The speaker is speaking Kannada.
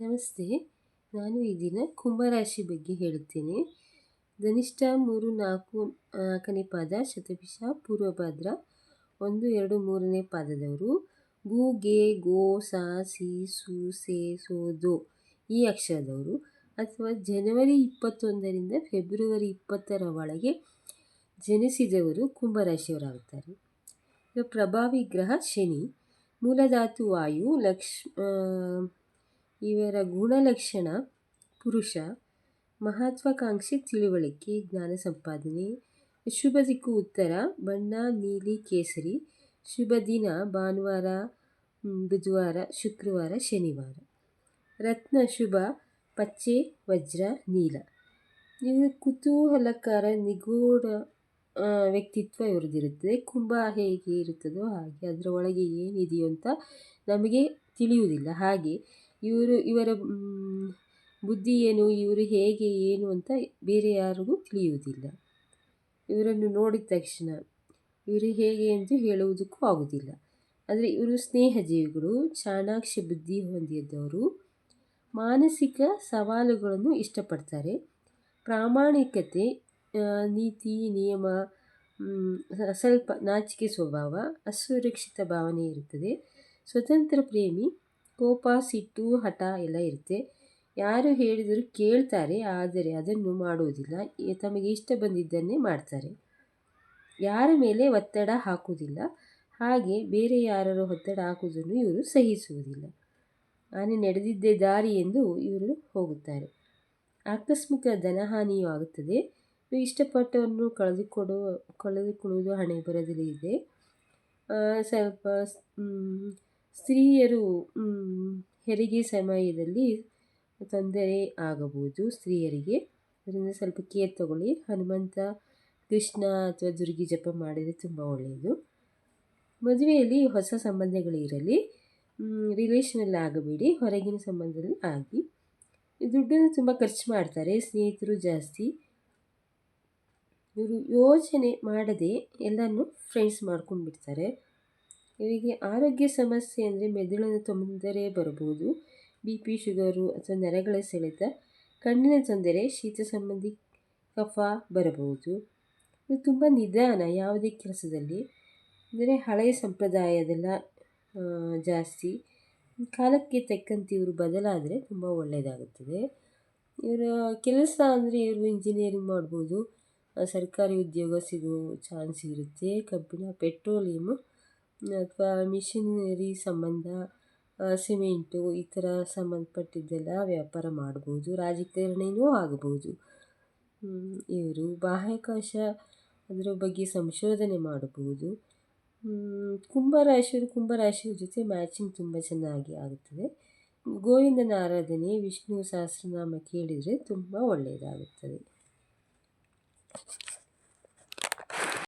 ನಮಸ್ತೆ. ನಾನು ಈ ದಿನ ಕುಂಭರಾಶಿ ಬಗ್ಗೆ ಹೇಳುತ್ತೇನೆ. ಧನಿಷ್ಠ ಮೂರು ನಾಲ್ಕು ನಾಲ್ಕನೇ ಪಾದ ಶತಪಿಷ ಪೂರ್ವಭದ್ರ ಒಂದು, ಎರಡು, ಮೂರನೇ ಪಾದದವರು. ಗು, ಗೆ, ಗೋ, ಸಾ, ಸಿ, ಸು, ಸೆ, ಸೋ, ದೋ ಈ ಅಕ್ಷರದವರು. ಅಥವಾ ಜನವರಿ ಇಪ್ಪತ್ತೊಂದರಿಂದ ಫೆಬ್ರವರಿ ಇಪ್ಪತ್ತರ ಒಳಗೆ ಜನಿಸಿದವರು ಕುಂಭರಾಶಿಯವರಾಗುತ್ತಾರೆ. ಪ್ರಭಾವಿ ಗ್ರಹ ಶನಿ. ಮೂಲಧಾತು ವಾಯು ಲಕ್ಷ ಇವರ ಗುಣಲಕ್ಷಣ ಪುರುಷ, ಮಹತ್ವಾಕಾಂಕ್ಷಿ ತಿಳುವಳಿಕೆ, ಜ್ಞಾನ ಸಂಪಾದನೆ, ಶುಭ ದಿಕ್ಕು ಉತ್ತರ, ಬಣ್ಣ, ನೀಲಿ, ಕೇಸರಿ, ಶುಭ ದಿನ, ಭಾನುವಾರ ಬುಧವಾರ, ಶುಕ್ರವಾರ, ಶನಿವಾರ. ರತ್ನ, ಶುಭ, ಪಚ್ಚೆ, ವಜ್ರ, ನೀಲ. ಇವರು ಕುತೂಹಲಕಾರ, ನಿಗೂಢ ವ್ಯಕ್ತಿತ್ವ ಇವ್ರದ್ದಿರುತ್ತದೆ ಕುಂಭ ಹೇಗೆ ಇರುತ್ತದೋ ಹಾಗೆ, ಅದರ ಒಳಗೆ ಏನಿದೆಯೋ ಅಂತ ನಮಗೆ ತಿಳಿಯುವುದಿಲ್ಲ. ಹಾಗೆ ಇವರು, ಇವರ ಬುದ್ಧಿ ಏನು, ಇವರು ಹೇಗೆ, ಏನು ಅಂತ ಬೇರೆ ಯಾರಿಗೂ ತಿಳಿಯುವುದಿಲ್ಲ. ಇವರನ್ನು ನೋಡಿದ ತಕ್ಷಣ ಇವರು ಹೇಗೆ ಎಂದು ಹೇಳುವುದಕ್ಕೂ ಆಗುವುದಿಲ್ಲ. ಆದರೆ ಇವರು ಸ್ನೇಹಜೀವಿಗಳು, ಚಾಣಾಕ್ಷ ಬುದ್ಧಿ ಹೊಂದಿದ್ದವರು ಮಾನಸಿಕ ಸವಾಲುಗಳನ್ನು ಇಷ್ಟಪಡ್ತಾರೆ. ಪ್ರಾಮಾಣಿಕತೆ ನೀತಿ, ನಿಯಮ ಸ್ವಲ್ಪ ನಾಚಿಕೆ ಸ್ವಭಾವ, ಅಸುರಕ್ಷಿತ ಭಾವನೆ ಇರುತ್ತದೆ. ಸ್ವತಂತ್ರ ಪ್ರೇಮಿ ಕೋಪ, ಸಿಟ್ಟು, ಹಠ ಎಲ್ಲ ಇರುತ್ತೆ. ಯಾರು ಹೇಳಿದರೂ ಕೇಳ್ತಾರೆ, ಆದರೆ ಅದನ್ನು ಮಾಡುವುದಿಲ್ಲ ತಮಗೆ ಇಷ್ಟ ಬಂದಿದ್ದನ್ನೇ ಮಾಡ್ತಾರೆ. ಯಾರ ಮೇಲೆ ಒತ್ತಡ ಹಾಕುವುದಿಲ್ಲ. ಹಾಗೆ ಬೇರೆ ಯಾರು ಒತ್ತಡ ಹಾಕುವುದನ್ನು ಇವರು ಸಹಿಸುವುದಿಲ್ಲ. ಆನೆ ನಡೆದಿದ್ದೇ ದಾರಿ ಎಂದು ಇವರು ಹೋಗುತ್ತಾರೆ. ಆಕಸ್ಮಿಕ ಧನಹಾನಿಯೂ ಆಗುತ್ತದೆ. ಇಷ್ಟಪಟ್ಟವನ್ನು ಕಳೆದುಕೊಡುವ ಕಳೆದುಕೊಳ್ಳುವುದು ಹಣೆ ಬರದಲ್ಲಿ ಇದೆ ಸ್ವಲ್ಪ ಸ್ತ್ರೀಯರು ಹೆರಿಗೆ ಸಮಯದಲ್ಲಿ ತೊಂದರೆ ಆಗಬಹುದು. ಸ್ತ್ರೀಯರಿಗೆ ಅದರಿಂದ ಸ್ವಲ್ಪ ಕೇರ್ ತಗೊಳ್ಳಿ. ಹನುಮಂತ, ಕೃಷ್ಣ ಅಥವಾ ದುರ್ಗಿ ಜಪ ಮಾಡಿದರೆ ತುಂಬ ಒಳ್ಳೆಯದು ಮದುವೆಯಲ್ಲಿ ಹೊಸ ಸಂಬಂಧಗಳು ಇರಲಿ ರಿಲೇಷನಲ್ಲಿ ಆಗಬೇಡಿ, ಹೊರಗಿನ ಸಂಬಂಧದಲ್ಲಿ ಆಗಿ. ದುಡ್ಡನ್ನು ತುಂಬ ಖರ್ಚು ಮಾಡ್ತಾರೆ, ಸ್ನೇಹಿತರು ಜಾಸ್ತಿ. ಇವರು ಯೋಚನೆ ಮಾಡದೆ ಎಲ್ಲನೂ ಫ್ರೆಂಡ್ಸ್ ಮಾಡ್ಕೊಂಡು ಬಿಡ್ತಾರೆ ಇವರಿಗೆ ಆರೋಗ್ಯ ಸಮಸ್ಯೆ ಅಂದರೆ ಮೆದುಳಿನ ತೊಂದರೆ ಬರಬಹುದು. ಬಿ ಪಿ ಶುಗರು ಅಥವಾ ನರಗಳ ಸೆಳೆತ, ಕಣ್ಣಿನ ತೊಂದರೆ, ಶೀತ ಸಂಬಂಧಿ ಕಫ ಬರಬಹುದು. ಇದು ತುಂಬ ನಿಧಾನ ಯಾವುದೇ ಕೆಲಸದಲ್ಲಿ. ಅಂದರೆ ಹಳೆಯ ಸಂಪ್ರದಾಯದೆಲ್ಲ ಜಾಸ್ತಿ. ಕಾಲಕ್ಕೆ ತಕ್ಕಂತೆ ಇವರು ಬದಲಾದರೆ ತುಂಬ ಒಳ್ಳೆಯದಾಗುತ್ತದೆ ಇವರ ಕೆಲಸ ಅಂದರೆ ಇವರು ಇಂಜಿನಿಯರಿಂಗ್ ಮಾಡ್ಬೋದು. ಸರ್ಕಾರಿ ಉದ್ಯೋಗ ಸಿಗೋ ಚಾನ್ಸ್ ಇರುತ್ತೆ. ಕಬ್ಬಿಣ ಪೆಟ್ರೋಲಿಯಮ್ಮು ಅಥವಾ ಮಿಷಿನರಿ ಸಂಬಂಧ ಸಿಮೆಂಟು ಈ ಥರ ಸಂಬಂಧಪಟ್ಟಿದ್ದೆಲ್ಲ ವ್ಯಾಪಾರ ಮಾಡ್ಬೋದು, ರಾಜಕಾರಣಿನೂ ಆಗ್ಬೋದು. ಇವರು ಬಾಹ್ಯಾಕಾಶ ಅದರ ಬಗ್ಗೆ ಸಂಶೋಧನೆ ಮಾಡಬಹುದು ಕುಂಭರಾಶಿಯವರು ಕುಂಭರಾಶಿಯ ಜೊತೆ ಮ್ಯಾಚಿಂಗ್ ತುಂಬ ಚೆನ್ನಾಗಿ ಆಗುತ್ತದೆ. ಗೋವಿಂದನ ಆರಾಧನೆ, ವಿಷ್ಣು ಸಹಸ್ರನಾಮ ಕೇಳಿದರೆ ತುಂಬ ಒಳ್ಳೆಯದಾಗುತ್ತದೆ